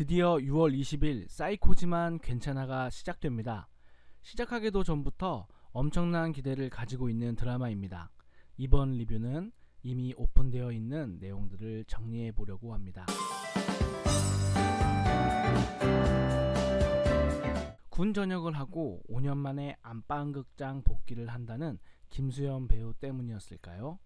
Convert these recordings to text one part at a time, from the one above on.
드디어 6월 20일 사이코지만 괜찮아가 시작됩니다. 시작하기도 전부터 엄청난 기대를 가지고 있는 드라마입니다. 이번 리뷰는 이미 오픈되어 있는 내용들을 정리해 보려고 합니다. 군 전역을 하고 5년 만에 안방극장 복귀를 한다는 김수현 배우 때문이었을까요?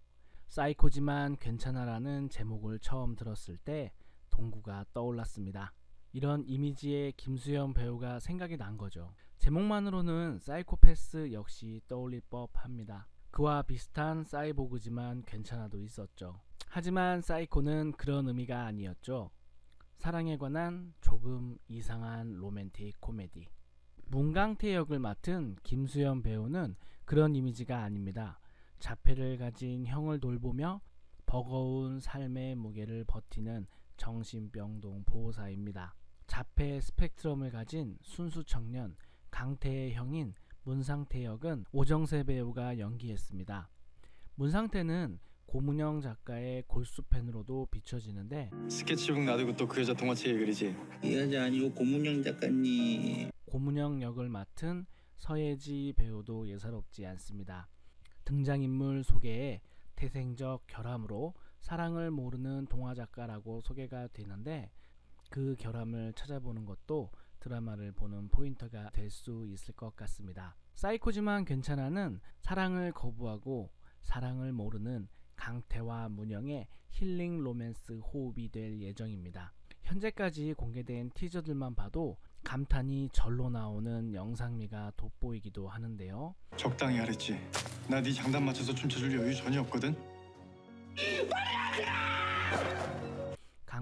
사이코지만 괜찮아라는 제목을 처음 들었을 때 동구가 떠올랐습니다. 이런 이미지의 김수현 배우가 생각이 난 거죠. 제목만으로는 사이코패스 역시 떠올릴 법합니다. 그와 비슷한 사이보그지만 괜찮아도 있었죠. 하지만 사이코는 그런 의미가 아니었죠. 사랑에 관한 조금 이상한 로맨틱 코미디. 문강태 역을 맡은 김수현 배우는 그런 이미지가 아닙니다. 자폐를 가진 형을 돌보며 버거운 삶의 무게를 버티는 정신병동 보호사입니다. 자폐 스펙트럼을 가진 순수 청년 강태의 형인 문상태 역은 오정세 배우가 연기했습니다. 문상태는 고문영 작가의 골수 팬으로도 비춰지는데 스케치북 놔두고 또 그 여자 동화책에 그리지 이 여자 아니고 고문영 작가님 고문영 역을 맡은 서예지 배우도 예사롭지 않습니다. 등장인물 소개에 태생적 결함으로 사랑을 모르는 동화 작가라고 소개가 되는데 그 결함을 찾아보는 것도 드라마를 보는 포인트가 될 수 있을 것 같습니다. 사이코지만 괜찮아는 사랑을 거부하고 사랑을 모르는 강태와 문영의 힐링 로맨스 호흡이 될 예정입니다. 현재까지 공개된 티저들만 봐도 감탄이 절로 나오는 영상미가 돋보이기도 하는데요. 적당히 하랬지 나 네 장단 맞춰서 춤춰줄 여유 전혀 없거든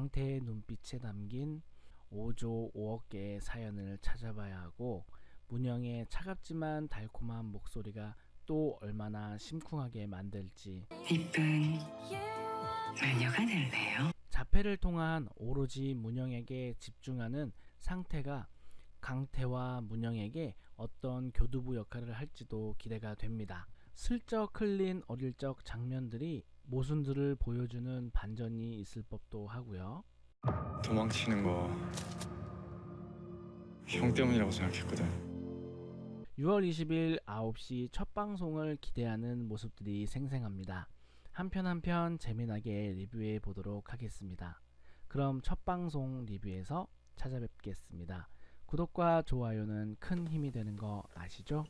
강태의 눈빛에 담긴 5조 5억 개의 사연을 찾아봐야 하고 문영의 차갑지만 달콤한 목소리가 또 얼마나 심쿵하게 만들지 이쁜 마녀가 될래요? 자폐를 통한 오로지 문영에게 집중하는 상태가 강태와 문영에게 어떤 교두부 역할을 할지도 기대가 됩니다. 슬쩍 흘린 어릴 적 장면들이 모순들을 보여주는 반전이 있을 법도 하고요. 도망치는 거 형 때문이라고 생각했거든 6월 20일 9시 첫 방송을 기대하는 모습들이 생생합니다. 한편 한편 재미나게 리뷰해 보도록 하겠습니다. 그럼 첫 방송 리뷰에서 찾아뵙겠습니다. 구독과 좋아요는 큰 힘이 되는 거 아시죠?